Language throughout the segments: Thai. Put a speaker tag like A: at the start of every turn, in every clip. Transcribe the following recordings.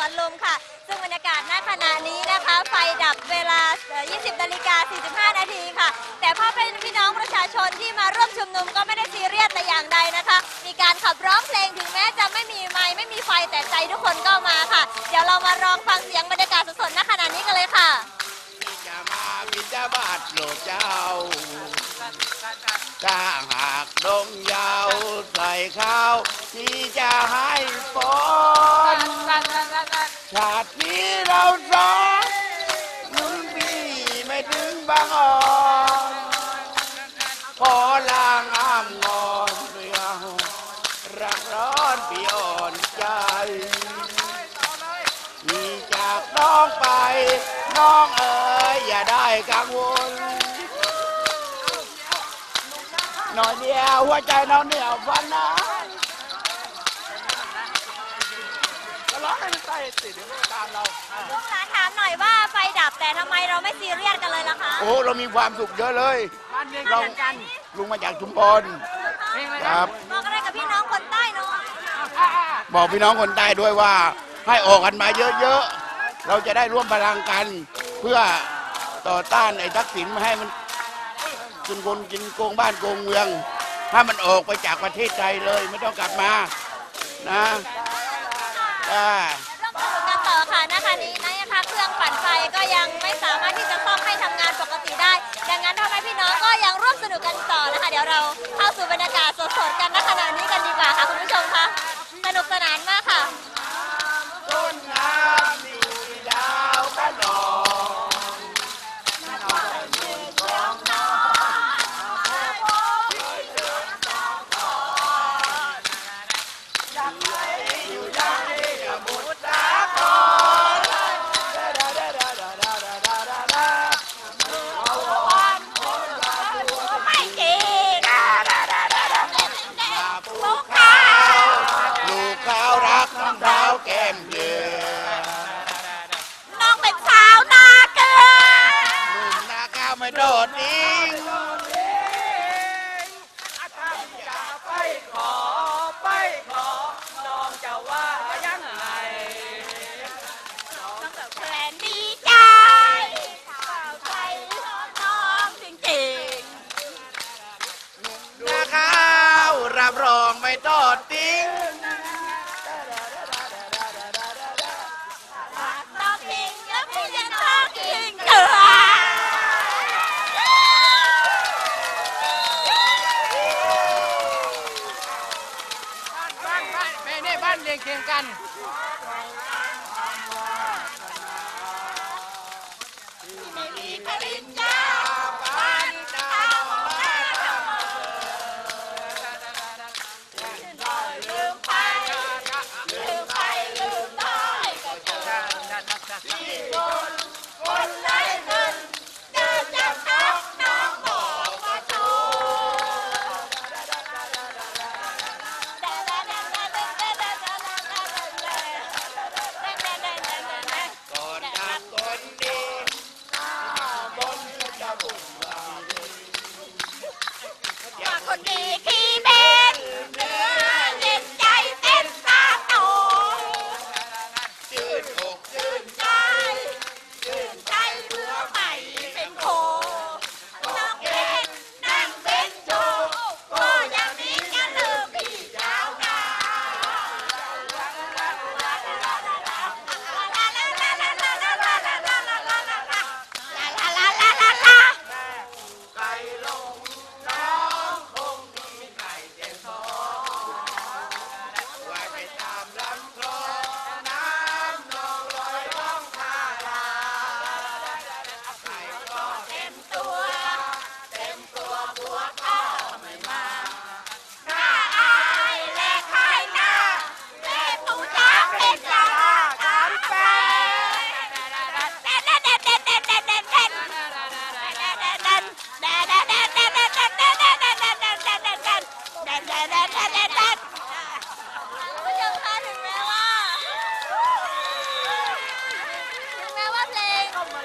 A: วนลุมค่ะ ซึ่งบรรยากาศณขณะนี้นะคะ ไฟดับเวลา 20นาฬิกา45 นาทีค่ะ แต่พ่อแม่พี่น้องประชาชนที่มาร่วมชุมนุมก็ไม่ได้ซีเรียสแต่อย่างใดนะคะ มีการขับร้องเพลงถึงแม้จะไม่มีไม้ไม่มีไฟแต่ใจทุกคนก็มาค่ะ เดี๋ยวเรามาลองฟังเสียงบรรยากาศสดๆณขณะนี้กันเลยค่ะ
B: จะมาบิดาบาทโปรดเจ้า ถ้าหากดงยาวใส่ข้าวที่จะให้ฝนชาตินี้เราสองมุนพี่ไม่ถึงบางอ่อนขอลางอ้ามงอนเรื่องรักร้อนพี่อ่อนใจมีจากน้องไป น้องเอ๋ยอย่าได้กังวล หน่อยเดียวหัวใจน้องเหนียวฟันนะก็ร้องให้มันใส่สิเดี๋ยวมันตามเรา
A: ลูกหลานถามหน่อยว่าไฟดับแต่ทำไมเราไม่ซีเรียสกันเลยล่ะคะ
B: โอ้เรามีความสุขเยอะเลย
C: บ้านเรียน
B: เรา
C: กัน
B: ลุงมาจากชุมพร
C: เพลงอะไร
B: ค
C: นะ
B: รับ
A: บอกอะไรกับพี่น้องคนใต้หน่อย
C: อ่า
B: บอกพี่น้องคนใต้ด้วยว่า ให้ออกกันมาเยอะๆ เราจะได้ร่วมพลังกัน เพื่อต่อต้านไอ้ทักษิณไม่ให้มัน กินคนกินโกงบ้านโกงเมือง ถ้ามันออกไปจากประเทศไทยเลย ไม่ต้องกลับมานะอ่า
A: ร่วมสนุกกันต่อค่ะนะคะนี้นะคะเครื่องปั่นไฟก็ยังไม่สามารถที่จะซ่อมให้ทำงานปกติได้ ดังนั้นพ่อแม่พี่น้องก็ยังร่วมสนุกกันต่อนะคะ เดี๋ยวเราเข้าสู่บรรยากาศสดๆกันณขณะนี้กันดีกว่าค่ะคุณผู้ชมคะสนุกสนานมากค่ะ ไม่
B: โดดดิ้งา
A: นบ้าน
B: แม่
A: เนี่
C: บ้านเรียงเคียงกัน
A: ไม่มีปริญญา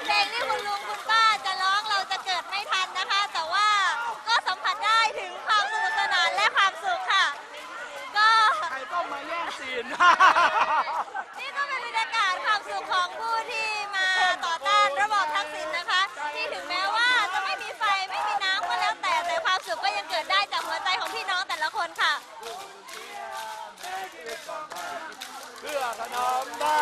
A: เพล
B: งที่คุ
A: ณลุงคุณป้าจะร้องเราจะเกิดไม่ทันนะคะ แต่ว่าก็สัมผัสได้ถึงความสนุกสนานและความสุขค่ะ ก็
C: ใครต้องมาแย่งซีน
A: นี่ก็เป็นบรรยากาศค
C: วามสุขของผู้ที่มาต่อต้านระบอบทักษิณนะคะ ที่ถึงแม้ว่าจะไม่
A: มีไฟไม่มีน้ำก็แล้
C: ว
A: แต่แต่ความ
C: สุขก็ยังเกิด
A: ได้จากหัวใจของพี่น้อ
C: งแต่ละคน
A: ค่ะ เพื่อข
D: นอมบ้า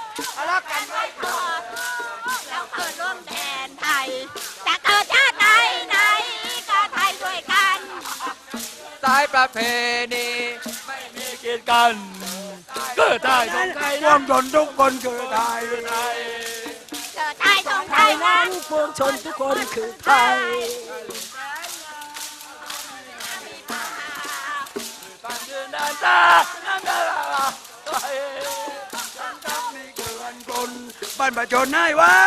D: นธ์รักกันำ
A: ไว้ก่อนแล้วเกิดร่วมแดนไทยจะเกิดชาติไหนไหนก็ไทยด้วยกัน
D: สายประเพณี
C: มีกินกัน เกิดได้ทงไทยร่วมชนทุกคนเกิดไทยไทย
A: เกิดไทยทงไทยนั้น
E: ปวงชนทุกคนคือไทย
C: ตั้งยืนด้านตาน้ำตาไทยตั้งมีเกินคน บ้านประชนให้ไว้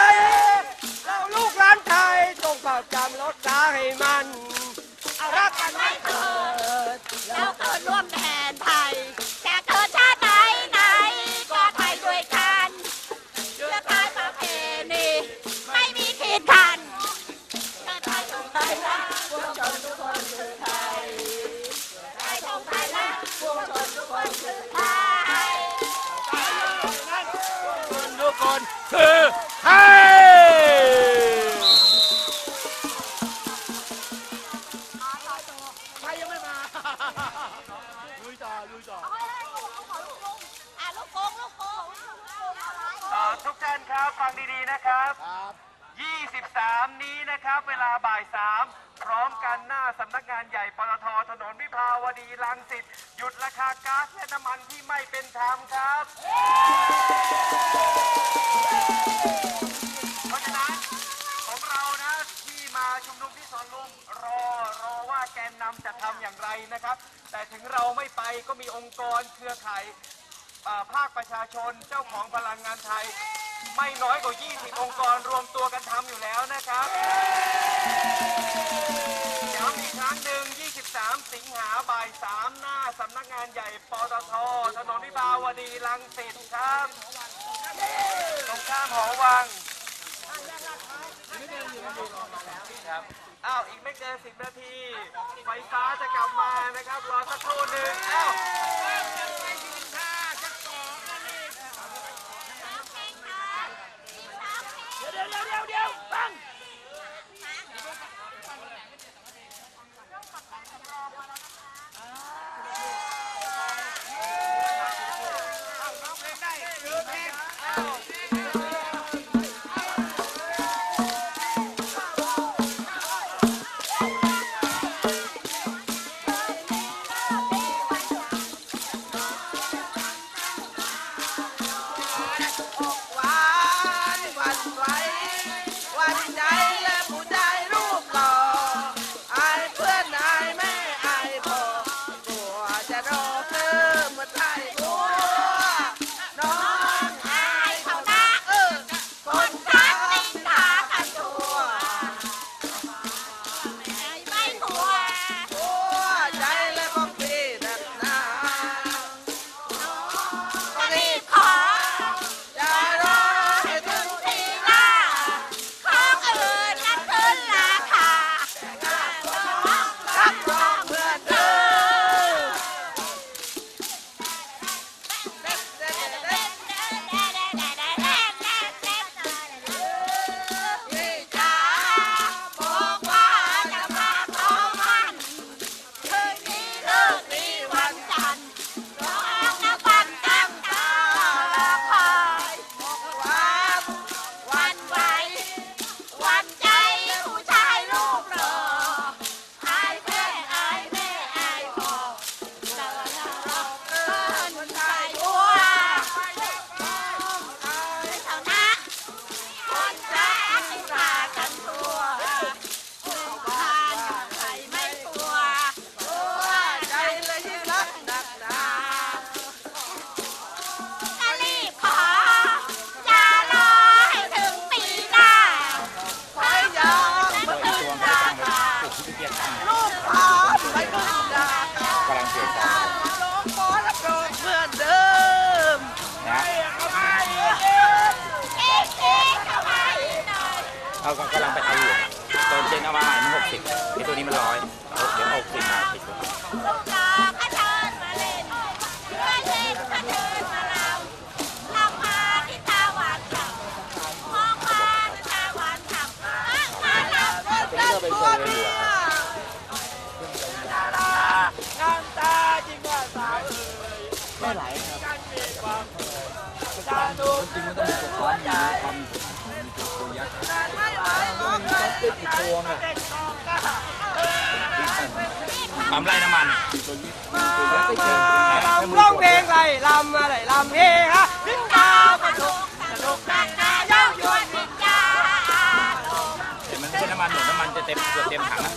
D: เราลูกหลานไทยจงเฝ้าจำรถสาให้มัน เอารักกันไว้
A: นค
C: รั
D: บฟังดีๆนะครับ
C: ครับ
D: 23 นี้นะครับ เวลาบ่าย 3 พร้อมกันหน้าสำนักงานใหญ่ปตทถนนวิภาวดีรังสิตหยุดราคาก๊าซและน้ำมันที่ไม่เป็นธรรมครับ เพราะฉะนั้นของเรานะที่มาชุมนุมที่สวนลุมรอรอว่าแกนนำจะทำอย่างไรนะครับ แต่ถึงเราไม่ไปก็มีองค์กรเครือข่ายอ่าภาคประชาชนเจ้าของพลังงานไทย ไม่น้อยกว่า 20 องค์กรรวมตัวกันทำอยู่แล้วนะครับย้ำอีกครั้งหนึ่ง 23 สิงหาบ่าย 3 หน้าสำนักงานใหญ่ปตท ถนนวิภาวดีรังสิตครับตรงข้ามหอวังครับ อ้าว อีกไม่เกิน 10 นาที ไฟฟ้าจะกลับมานะครับ รอสักครู่หนึ่งอ้าว
A: กำ
F: ลังไปเอาอยู่ตอนเจนเอามาใหม่มันหกสิบไอตัวนี้มันร้อยเดี๋ยว
A: หกสิบมา
G: สิบ
E: ไม่ไหลครับ
G: นมา ลำ
E: ไรน้ำมั
F: นลำ
G: ร้องเพลงไรลำอะไรลำเฮฮะพิกาประชุมสนุกนักนาเย้ายวนพิกา
F: เห็นมันพ่นน้ำมันหมดน้ำมันจะเต็มเต็มถัง
A: แล้ว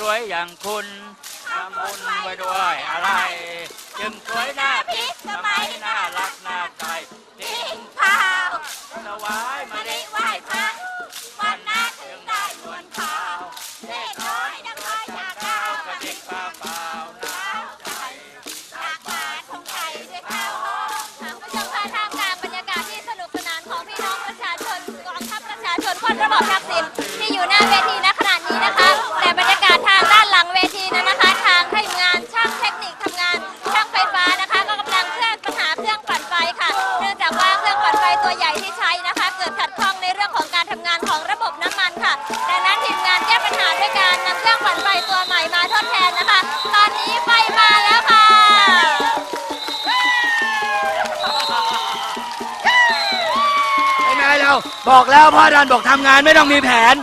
A: สวยอย่าง
F: คุณทำบุญไว้ด้วยอะไร จึงสวยหน้าพิษสมัย
A: น่า
F: รักน่า
A: บอกแล้ว
G: พ่อดันบอกทำงานไม่ต้องมีแผน